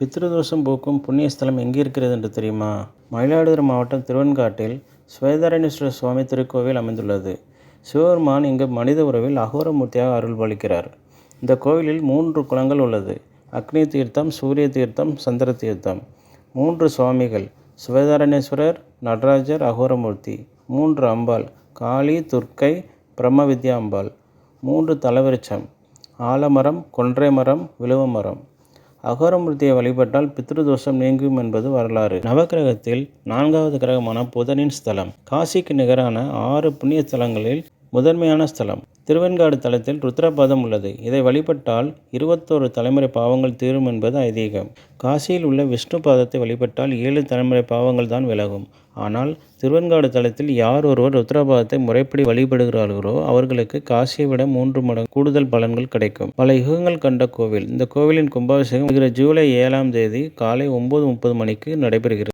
பித்ருதோஷம் போக்கும் புண்ணிய ஸ்தலம் எங்கே இருக்கிறது என்று தெரியுமா? மயிலாடுதுறை மாவட்டம் திருவெண்காட்டில் ஸ்வேதாரணேஸ்வரர் சுவாமி திருக்கோவில் அமைந்துள்ளது. சிவபெருமான் இங்கு மனித உறவில் அகோரமூர்த்தியாக அருள்பாலிக்கிறார் இந்த கோவிலில் மூன்று குளங்கள் உள்ளது. அக்னி தீர்த்தம் சூரிய தீர்த்தம் சந்திர தீர்த்தம். மூன்று சுவாமிகள் சுவேதாரணேஸ்வரர் நடராஜர் அகோரமூர்த்தி. மூன்று அம்பாள் காளி துர்க்கை பிரம்ம வித்யா அம்பாள். மூன்று தலவிருட்சம். ஆலமரம் கொன்றை மரம் விழுவ மரம். அகோரமூர்த்தியை வழிபட்டால் பித்ருதோஷம் நீங்கும் என்பது வரலாறு. நவக்கிரகத்தில் நான்காவது கிரகமான புதனின் ஸ்தலம். காசிக்கு நிகரான ஆறு புண்ணிய ஸ்தலங்களில் முதன்மையான ஸ்தலம். திருவெண்காடு தலத்தில் ருத்ரபாதம் உள்ளது. இதை வழிபட்டால் இருபத்தோரு தலைமுறை பாவங்கள் தீரும் என்பது ஐதீகம். காசியில் உள்ள விஷ்ணு பாதத்தை வழிபட்டால் ஏழு தலைமுறை பாவங்கள் தான் விலகும். ஆனால் திருவெண்காடு தலத்தில் யார் ஒருவர் ருத்ரபாதத்தை முறைப்படி வழிபடுகிறார்களோ அவர்களுக்கு காசியை விட மூன்று மடங்கு கூடுதல் பலன்கள் கிடைக்கும். பல யுகங்கள் கண்ட கோவில். இந்த கோவிலின் கும்பாபிஷேகம் ஜூலை ஏழாம் தேதி காலை ஒன்பது முப்பது மணிக்கு நடைபெறுகிறது.